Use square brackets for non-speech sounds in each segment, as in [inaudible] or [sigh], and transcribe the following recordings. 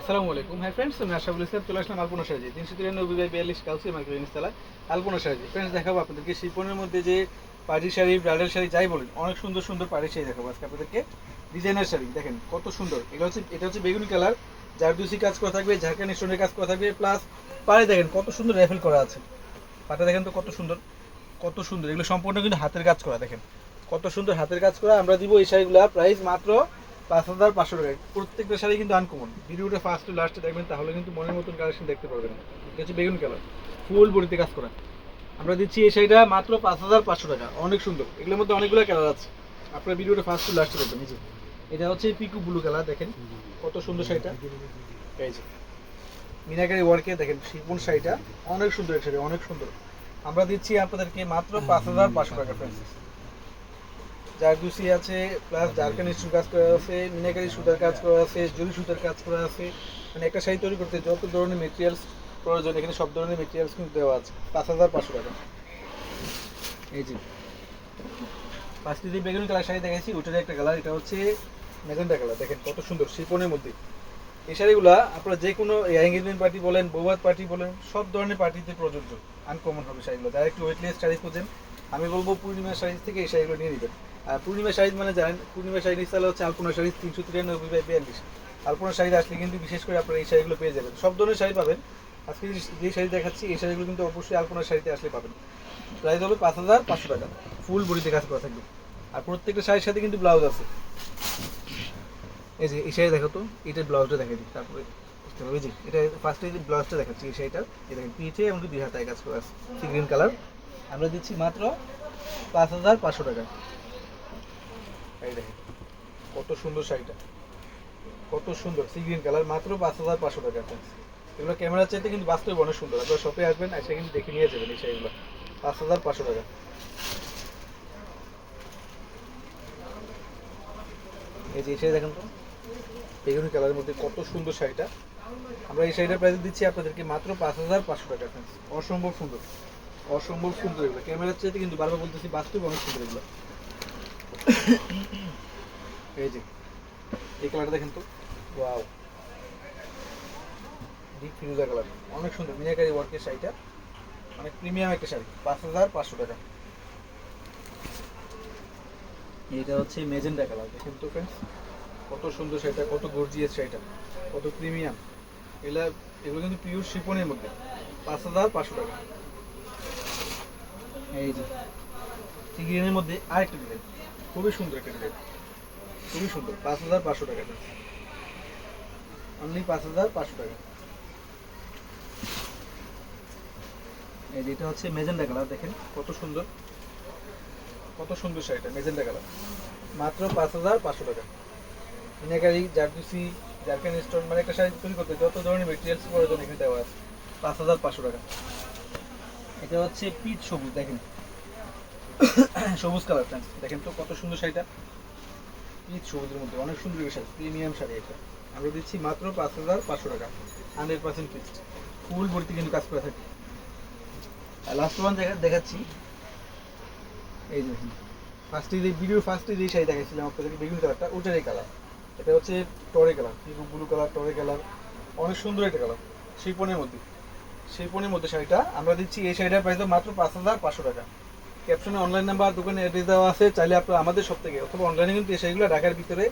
আসসালামু আলাইকুম। হ্যাঁ ফ্রেন্ডস আমি আশাফুল ইসলাম, চলে আসলাম আলপনা সাহায্যে তিনশো তিরানব্বই বাই বিয়াল্লিশ কাউসি মার্কেট ইনস্তালা আলপনা সাহায্যে ফ্রেন্ডস দেখাবো আপনাদেরকে শিপনের মধ্যে যে পার্টি শাড়ি ব্রাইডাল শাড়ি, যাই বলেন, অনেক সুন্দর সুন্দর পার্টি শাড়ি দেখাবো আজকে আপনাদেরকে। ডিজাইনার শাড়ি, দেখেন কত সুন্দর। এটা হচ্ছে এটা হচ্ছে বেগুনি কালার জারদুসি কাজ করা থাকবে ঝাড়খান্ড স্টোনের কাজ করা থাকবে প্লাস পাড়ে দেখেন কত সুন্দর র্যাফেল করা আছে। পাটা দেখেন তো কত সুন্দর কত সুন্দর। এগুলো সম্পূর্ণ কিন্তু হাতের কাজ করা, দেখেন। কত সুন্দর হাতের কাজ করা। আমরা দিব এই শাড়িগুলো প্রাইস মাত্র পাঁচ হাজার পাঁচশো টাকায়। প্রত্যেকটা শাড়ি কিন্তু আনকমন ভিডিওটা ফার্স্ট টু লাস্টে দেখবেন, তাহলে কিন্তু মনের মতন কালেকশন দেখতে পারবেন। এটা হচ্ছে বেগুন কালার ফুল বডিতে কাজ করা। আমরা দিচ্ছি এই শাড়িটা মাত্র পাঁচ হাজার পাঁচশো টাকা। অনেক সুন্দর। এগুলোর মধ্যে অনেকগুলো কালার আছে। আপনার ভিডিওটা ফার্স্ট টু লাস্টে দেখবেন যে। এটা হচ্ছে পিকু ব্লু কালার দেখেন। কত সুন্দর শাড়িটা। এই যে। মিনাকারি ওয়ার্কে দেখেন, শিপন শাড়িটা। অনেক সুন্দর এক শাড়ি, অনেক সুন্দর। আমরা দিচ্ছি আপনাদেরকে মাত্র পাঁচ হাজার পাঁচশো টাকা ফ্রেন্ডস জারদুসি আছে প্লাস জারকানি স্টোন কাজ করা আছে মিনাকারি সুতার কাজ করা আছে, জরি সুতার কাজ করা আছে। মানে একটা শাড়ি তৈরি করতে যত ধরনের মেটেরিয়ালস প্রয়োজন, এখানে সব ধরনের মেটেরিয়ালস কিন্তু দেওয়া আছে। পাঁচ হাজার পাঁচশো টাকা। এই যে। পাঁচটি যে বেগুনি কালার শাড়ি দেখাইছি ওটার একটা কালার এটা হচ্ছে মেজেন্টা কালার দেখেন কত সুন্দর শিপনের মধ্যে। এই শাড়িগুলা আপনারা যে কোনো এঙ্গেজমেন্ট পার্টি বলেন, বৌভাত পার্টি বলেন, সব ধরনের পার্টিতে প্রযোজ্য আনকমন হবে শাড়িগুলো। যারা একটু ওয়েটলেস শাড়ি খুঁজেন আমি বলব পূর্ণিমা শাড়ি থেকে এই শাড়িগুলো নিয়ে নেবেন। আর পূর্ণিমা শাড়ি মানে জানেন, পূর্ণিমা শাড়ি নিচ্ছে হচ্ছে আলপনা শাড়ি তিনশো তিরানব্বই বাই বিয়াল্লিশ। আলপনা শাড়ি আসলে কিন্তু বিশেষ করে আপনারা এই শাড়িগুলো পেয়ে যাবেন। সব ধরনের শাড়ি পাবেন। আজকে যে- যে শাড়ি দেখাচ্ছি, এই শাড়িগুলো কিন্তু অবশ্যই আলপনা শাড়িতে আসলে পাবেন। প্রাইস হবে পাঁচ হাজার পাঁচশো টাকা। ফুল বডিতে কাজ করা থাকবে। আর প্রত্যেকটা শাড়ির সাথে কিন্তু ব্লাউজ আছে। এই যে, এই শাড়ি দেখো তো এটার ব্লাউজটা দেখে দিই। তারপরে বুঝতে জি এটা ফার্স্টে ব্লাউজটা দেখাচ্ছি, এই শাড়িটা। এটা পিঠে এমনকি দুই হাতায় কাজ করা আছে। Green colour. আমরা দিচ্ছি মাত্র পাঁচ হাজার পাঁচশো টাকা। দেখেন, কত সুন্দর শাড়িটা। কত সুন্দর সি গ্রিন কালার মাত্র পাঁচ হাজার পাঁচশো টাকা। এগুলো ক্যামেরার চাইতে কিন্তু বাস্তবে অনেক সুন্দর। আপনারা শপে আসবেন, এসে কিন্তু দেখে নিয়ে যাবেন এই শাড়িগুলো। পাঁচ হাজার পাঁচশো টাকা। এই যে শাড়ি দেখেন তো, বেগুনি কালারের মধ্যে কত সুন্দর শাড়িটা। আমরা এই শাড়িটার প্রাইস দিচ্ছি আপনাদেরকে মাত্র পাঁচ হাজার পাঁচশো টাকা। অসম্ভব সুন্দর। অসম্ভব সুন্দর এগুলো। ক্যামেরার চাইতে কিন্তু বারবার বলতেছি বাস্তবে অনেক সুন্দর এগুলো। এই যে, এই কালারটা দেখেন তো। ওয়াও ডিপ ফিরোজা কালার অনেক সুন্দর, মিনাকারি ওয়ার্কের শাড়িটা। অনেক প্রিমিয়াম একটা শাড়ি, পাঁচ হাজার পাঁচশো টাকা। এটা হচ্ছে মেজেন্ডা কালার দেখেন তো ফ্রেন্ডস কত সুন্দর শাড়িটা, কত গর্জিয়াস শাড়িটা, কত প্রিমিয়াম এগুলা, এগুলো কিন্তু পিওর শিপনের মধ্যে। পাঁচ হাজার পাঁচশো টাকা। এই যে গ্রিনের মধ্যে আরেকটা ডিজাইন খুবই সুন্দর একটা ডিজাইন খুবই সুন্দর, পাঁচ হাজার পাঁচশো টাকা। অনলি পাঁচ হাজার পাঁচশো টাকা। এই যে, এটা হচ্ছে মেজেন্ডা কালার দেখেন কত সুন্দর। কত সুন্দর শাড়িটা মেজেন্ডা কালার মাত্র পাঁচ হাজার পাঁচশো টাকা। মিনাকারি জারদুসি জারকান স্টোন মানে একটা শাড়ি তৈরি করতে, যত ধরনের মেটেরিয়ালস প্রয়োজন এখানে দেওয়া আছে, পাঁচ হাজার পাঁচশো টাকা। এটা হচ্ছে পিচ সবুজ, দেখেন। [coughs] সবুজ কালার ফ্রেন্ডস দেখেন তো কত সুন্দর শাড়িটা। পিচ সবুজের মধ্যে, অনেক সুন্দর শাড়ি প্রিমিয়াম শাড়ি এটা। আমরা দিচ্ছি মাত্র পাঁচ হাজার পাঁচশো টাকা হান্ড্রেড পার্সেন্ট ফিক্সড ফুল ভর্তি কিন্তু কাজ করে থাকে। আর লাস্ট ওয়ান দেখা দেখাচ্ছি। এই যে ফার্স্টে যে ভিডিও ফার্স্টে যে শাড়ি দেখাচ্ছিলাম আপনাদেরকে, বেগুন কালারটা ওটারই কালার এটা হচ্ছে টরে কালার ব্লু কালার টরে কালার অনেক সুন্দর একটা কালার শিপনের মধ্যে। শিপনের মধ্যে শাড়িটা। আমরা দিচ্ছি এই শাড়িটার প্রাইস মাত্র পাঁচ হাজার পাঁচশো টাকা। ক্যাপশনে অনলাইন নাম্বার দোকানে অ্যাড্রেস দেওয়া আছে, চাইলে আপনারা আমাদের সব থেকে অথবা অনলাইনে কিন্তু এই শাড়িগুলো ঢাকার ভিতরে,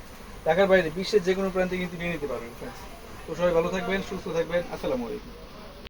ঢাকার বাইরে, বিশ্বের যে কোনো প্রান্তে কিন্তু নিয়ে নিতে পারবেন তো সবাই ভালো থাকবেন, সুস্থ থাকবেন, আসসালামু আলাইকুম।